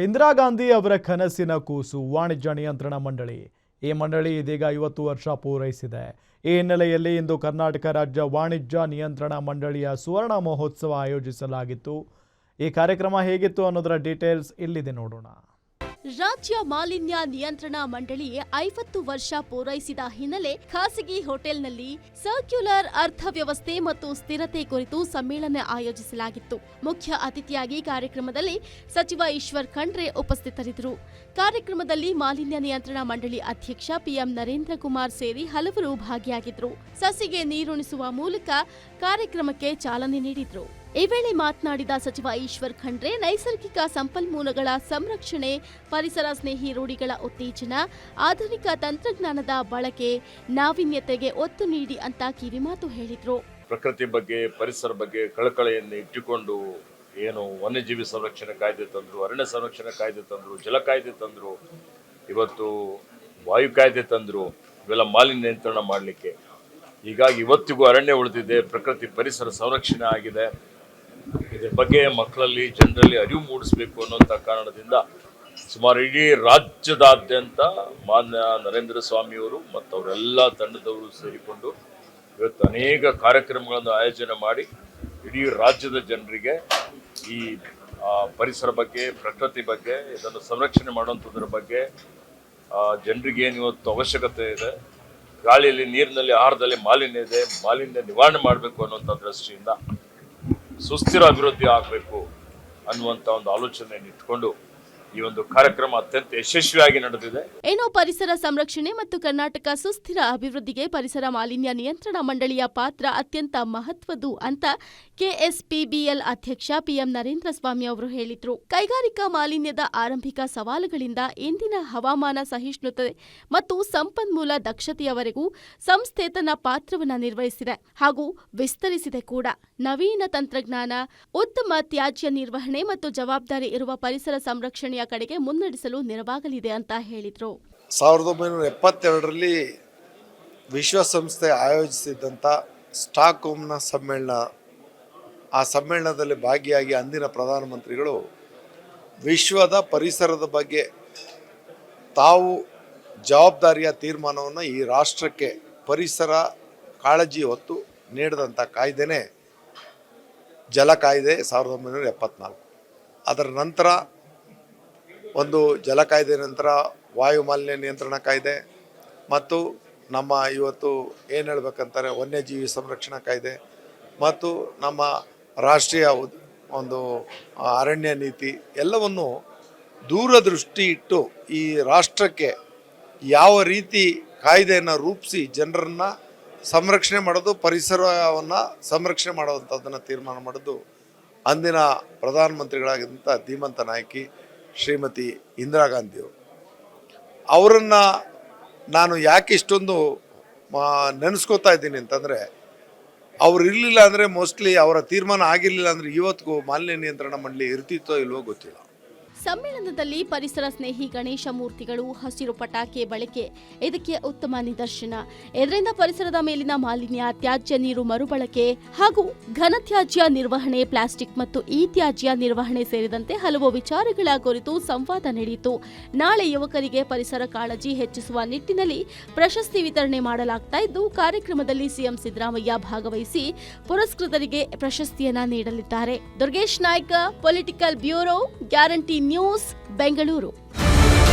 ಇಂದಿರಾ ಗಾಂಧಿ ಅವರ ಕನಸಿನ ಕೂಸು, ವಾಣಿಜ್ಯ ನಿಯಂತ್ರಣ ಮಂಡಳಿ. ಈ ಮಂಡಳಿ ಇದೀಗ ಐವತ್ತು ವರ್ಷ ಪೂರೈಸಿದೆ. ಈ ಹಿನ್ನೆಲೆಯಲ್ಲಿ ಇಂದು ಕರ್ನಾಟಕ ರಾಜ್ಯ ವಾಣಿಜ್ಯ ನಿಯಂತ್ರಣ ಮಂಡಳಿಯ ಸುವರ್ಣ ಮಹೋತ್ಸವ ಆಯೋಜಿಸಲಾಗಿತ್ತು. ಈ ಕಾರ್ಯಕ್ರಮ ಹೇಗಿತ್ತು ಅನ್ನೋದರ ಡೀಟೇಲ್ಸ್ ಇಲ್ಲಿದೆ ನೋಡೋಣ. ರಾಜ್ಯ ಮಾಲಿನ್ಯ ನಿಯಂತ್ರಣ ಮಂಡಳಿ ಐವತ್ತು ವರ್ಷ ಪೂರೈಸಿದ ಹಿನ್ನೆಲೆ ಖಾಸಗಿ ಹೋಟೆಲ್ನಲ್ಲಿ ಸರ್ಕ್ಯುಲರ್ ಅರ್ಥವ್ಯವಸ್ಥೆ ಮತ್ತು ಸ್ಥಿರತೆ ಕುರಿತು ಸಮ್ಮೇಳನ ಆಯೋಜಿಸಲಾಗಿತ್ತು. ಮುಖ್ಯ ಅತಿಥಿಯಾಗಿ ಕಾರ್ಯಕ್ರಮದಲ್ಲಿ ಸಚಿವ ಈಶ್ವರ್ ಖಂಡ್ರೆ ಉಪಸ್ಥಿತರಿದ್ದರು. ಕಾರ್ಯಕ್ರಮದಲ್ಲಿ ಮಾಲಿನ್ಯ ನಿಯಂತ್ರಣ ಮಂಡಳಿ ಅಧ್ಯಕ್ಷ ಪಿಎಂ ನರೇಂದ್ರ ಕುಮಾರ್ ಸೇರಿ ಹಲವರು ಭಾಗಿಯಾಗಿದ್ದರು. ಸಸಿಗೆ ನೀರುಣಿಸುವ ಮೂಲಕ ಕಾರ್ಯಕ್ರಮಕ್ಕೆ ಚಾಲನೆ ನೀಡಿದ್ರು. ಈ ವೇಳೆ ಮಾತನಾಡಿದ ಸಚಿವ ಈಶ್ವರ್ ಖಂಡ್ರೆ, ನೈಸರ್ಗಿಕ ಸಂಪನ್ಮೂಲಗಳ ಸಂರಕ್ಷಣೆ, ಪರಿಸರ ಸ್ನೇಹಿ ರೂಢಿಗಳ ಉತ್ತೇಜನ, ಆಧುನಿಕ ತಂತ್ರಜ್ಞಾನದ ಬಳಕೆ, ನಾವೀನ್ಯತೆಗೆ ಒತ್ತು ನೀಡಿ ಅಂತ ಕಿವಿಮಾತು ಹೇಳಿದರು. ಪ್ರಕೃತಿ ಬಗ್ಗೆ, ಪರಿಸರ ಬಗ್ಗೆ ಕಳಕಳೆಯನ್ನು ಇಟ್ಟುಕೊಂಡು ಏನು ವನ್ಯಜೀವಿ ಸಂರಕ್ಷಣೆ ಕಾಯ್ದೆ ತಂದರು, ಅರಣ್ಯ ಸಂರಕ್ಷಣೆ ಕಾಯ್ದೆ ತಂದರು, ಜಲ ಕಾಯ್ದೆ ತಂದರು, ಇವತ್ತು ವಾಯು ಕಾಯ್ದೆ ತಂದರು, ಇವೆಲ್ಲ ಮಾಲಿನ್ಯ ನಿಯಂತ್ರಣ ಮಾಡಲಿಕ್ಕೆ. ಹೀಗಾಗಿ ಇವತ್ತಿಗೂ ಅರಣ್ಯ ಉಳಿದಿದೆ, ಪ್ರಕೃತಿ ಪರಿಸರ ಸಂರಕ್ಷಣೆ ಆಗಿದೆ. ಇದ್ರ ಬಗ್ಗೆ ಮಕ್ಕಳಲ್ಲಿ, ಜನರಲ್ಲಿ ಅರಿವು ಮೂಡಿಸಬೇಕು ಅನ್ನುವಂಥ ಕಾರಣದಿಂದ ಸುಮಾರು ಇಡೀ ರಾಜ್ಯದಾದ್ಯಂತ ಮಾನ್ಯ ನರೇಂದ್ರ ಸ್ವಾಮಿಯವರು ಮತ್ತು ಅವರೆಲ್ಲ ತಂಡದವರು ಸೇರಿಕೊಂಡು ಇವತ್ತು ಅನೇಕ ಕಾರ್ಯಕ್ರಮಗಳನ್ನು ಆಯೋಜನೆ ಮಾಡಿ ಇಡೀ ರಾಜ್ಯದ ಜನರಿಗೆ ಈ ಪರಿಸರ ಬಗ್ಗೆ, ಪ್ರಕೃತಿ ಬಗ್ಗೆ, ಇದನ್ನು ಸಂರಕ್ಷಣೆ ಮಾಡುವಂಥದ್ರ ಬಗ್ಗೆ ಜನರಿಗೆ ಏನು ಇವತ್ತು ಅವಶ್ಯಕತೆ ಇದೆ, ಗಾಳಿಯಲ್ಲಿ, ನೀರಿನಲ್ಲಿ, ಆಹಾರದಲ್ಲಿ ಮಾಲಿನ್ಯ ಇದೆ, ಮಾಲಿನ್ಯ ನಿವಾರಣೆ ಮಾಡಬೇಕು ಅನ್ನುವಂಥ ದೃಷ್ಟಿಯಿಂದ ಸುಸ್ಥಿರ ಅಭಿವೃದ್ಧಿ ಆಗಬೇಕು ಅನ್ನುವಂಥ ಒಂದು ಆಲೋಚನೆಯನ್ನು ಇಟ್ಕೊಂಡು ಈ ಒಂದು ಕಾರ್ಯಕ್ರಮ ಅತ್ಯಂತ ಯಶಸ್ವಿಯಾಗಿ ನಡೆದಿದೆ. ಏನೋ ಪರಿಸರ ಸಂರಕ್ಷಣೆ ಮತ್ತು ಕರ್ನಾಟಕ ಸುಸ್ಥಿರ ಅಭಿವೃದ್ಧಿಗೆ ಪರಿಸರ ಮಾಲಿನ್ಯ ನಿಯಂತ್ರಣ ಮಂಡಳಿಯ ಪಾತ್ರ ಅತ್ಯಂತ ಮಹತ್ವದ್ದು ಅಂತ ಕೆಎಸ್ಪಿಬಿಎಲ್ ಅಧ್ಯಕ್ಷ ಪಿಎಂ ನರೇಂದ್ರ ಸ್ವಾಮಿ ಅವರು ಹೇಳಿದ್ರು. ಕೈಗಾರಿಕಾ ಮಾಲಿನ್ಯದ ಆರಂಭಿಕ ಸವಾಲುಗಳಿಂದ ಇಂದಿನ ಹವಾಮಾನ ಸಹಿಷ್ಣುತೆ ಮತ್ತು ಸಂಪನ್ಮೂಲ ದಕ್ಷತೆಯವರೆಗೂ ಸಂಸ್ಥೆ ತನ್ನ ಪಾತ್ರವನ್ನು ನಿರ್ವಹಿಸಿದೆ ಹಾಗೂ ವಿಸ್ತರಿಸಿದೆ ಕೂಡ. ನವೀನ ತಂತ್ರಜ್ಞಾನ, ಉತ್ತಮ ತ್ಯಾಜ್ಯ ನಿರ್ವಹಣೆ ಮತ್ತು ಜವಾಬ್ದಾರಿ ಇರುವ ಪರಿಸರ ಸಂರಕ್ಷಣೆಯ ಕಡೆಗೆ ಮುನ್ನಡೆಸಲು ನೆರವಾಗಲಿದೆ ಅಂತ ಹೇಳಿದರು. ಸಾವಿರದ ಒಂಬೈನೂರ ಎಪ್ಪತ್ತೆರಡರಲ್ಲಿ ವಿಶ್ವಸಂಸ್ಥೆ ಆಯೋಜಿಸಿದ್ದಂಥ ಸ್ಟಾಕ್ಹೋಮ್ನ ಸಮ್ಮೇಳನ, ಆ ಸಮ್ಮೇಳನದಲ್ಲಿ ಭಾಗಿಯಾಗಿ ಅಂದಿನ ಪ್ರಧಾನಮಂತ್ರಿಗಳು ವಿಶ್ವದ ಪರಿಸರದ ಬಗ್ಗೆ ತಾವು ಜವಾಬ್ದಾರಿಯ ತೀರ್ಮಾನವನ್ನು ಈ ರಾಷ್ಟ್ರಕ್ಕೆ ಪರಿಸರ, ಕಾಳಜಿ ಹೊತ್ತು ನೀಡಿದಂಥ ಕಾಯ್ದೆನೇ ಜಲ ಕಾಯ್ದೆ ಸಾವಿರದ ಒಂಬೈನೂರ ಎಪ್ಪತ್ನಾಲ್ಕು. ಅದರ ನಂತರ ಒಂದು ಜಲ ಕಾಯ್ದೆ ನಂತರ ವಾಯು ಮಾಲಿನ್ಯ ನಿಯಂತ್ರಣ ಕಾಯ್ದೆ ಮತ್ತು ನಮ್ಮ ಇವತ್ತು ಏನು ಹೇಳ್ಬೇಕಂತಾರೆ ವನ್ಯಜೀವಿ ಸಂರಕ್ಷಣಾ ಕಾಯ್ದೆ ಮತ್ತು ನಮ್ಮ ರಾಷ್ಟ್ರೀಯ ಒಂದು ಅರಣ್ಯ ನೀತಿ ಎಲ್ಲವನ್ನು ದೂರದೃಷ್ಟಿ ಇಟ್ಟು ಈ ರಾಷ್ಟ್ರಕ್ಕೆ ಯಾವ ರೀತಿ ಕಾಯ್ದೆಯನ್ನು ರೂಪಿಸಿ ಜನರನ್ನು ಸಂರಕ್ಷಣೆ ಮಾಡೋದು, ಪರಿಸರವನ್ನು ಸಂರಕ್ಷಣೆ ಮಾಡುವಂಥದ್ದನ್ನು ತೀರ್ಮಾನ ಮಾಡೋದು ಅಂದಿನ ಪ್ರಧಾನಮಂತ್ರಿಗಳಾಗಿದ್ದಂಥ ಧೀಮಂತ ನಾಯಕಿ ಶ್ರೀಮತಿ ಇಂದಿರಾ ಗಾಂಧಿಯವರು. ಅವರನ್ನು ನಾನು ಯಾಕೆ ಇಷ್ಟೊಂದು ನೆನೆಸ್ಕೋತಾ ಇದ್ದೀನಿ ಅಂತಂದರೆ, ಅವ್ರು ಇರಲಿಲ್ಲ ಅಂದರೆ ಮೋಸ್ಟ್ಲಿ ಅವರ ತೀರ್ಮಾನ ಆಗಿರಲಿಲ್ಲ ಅಂದರೆ ಇವತ್ತಿಗೂ ಮಾಲಿನ್ಯ ನಿಯಂತ್ರಣ ಮಂಡಳಿ ಇರ್ತಿತ್ತೋ ಇಲ್ವೋ ಗೊತ್ತಿಲ್ಲ. ಸಮ್ಮೇಳನದಲ್ಲಿ ಪರಿಸರ ಸ್ನೇಹಿ ಗಣೇಶ ಮೂರ್ತಿಗಳು, ಹಸಿರು ಪಟಾಕಿ ಬಳಕೆ, ಇದಕ್ಕೆ ಉತ್ತಮ ನಿದರ್ಶನ. ಇದರಿಂದ ಪರಿಸರದ ಮೇಲಿನ ಮಾಲಿನ್ಯ, ತ್ಯಾಜ್ಯ ನೀರು ಮರುಬಳಕೆ ಹಾಗೂ ಘನತ್ಯಾಜ್ಯ ನಿರ್ವಹಣೆ, ಪ್ಲಾಸ್ಟಿಕ್ ಮತ್ತು ಇ ತ್ಯಾಜ್ಯ ನಿರ್ವಹಣೆ ಸೇರಿದಂತೆ ಹಲವು ವಿಚಾರಗಳ ಕುರಿತು ಸಂವಾದ ನಡೆಯಿತು. ನಾಳೆ ಯುವಕರಿಗೆ ಪರಿಸರ ಕಾಳಜಿ ಹೆಚ್ಚಿಸುವ ನಿಟ್ಟಿನಲ್ಲಿ ಪ್ರಶಸ್ತಿ ವಿತರಣೆ ಮಾಡಲಾಗ್ತಾ ಇದ್ದು, ಕಾರ್ಯಕ್ರಮದಲ್ಲಿ ಸಿಎಂ ಸಿದ್ದರಾಮಯ್ಯ ಭಾಗವಹಿಸಿ ಪುರಸ್ಕೃತರಿಗೆ ಪ್ರಶಸ್ತಿಯನ್ನ ನೀಡಲಿದ್ದಾರೆ. Durgesh Naik, political bureau, Guarantee news Bengaluru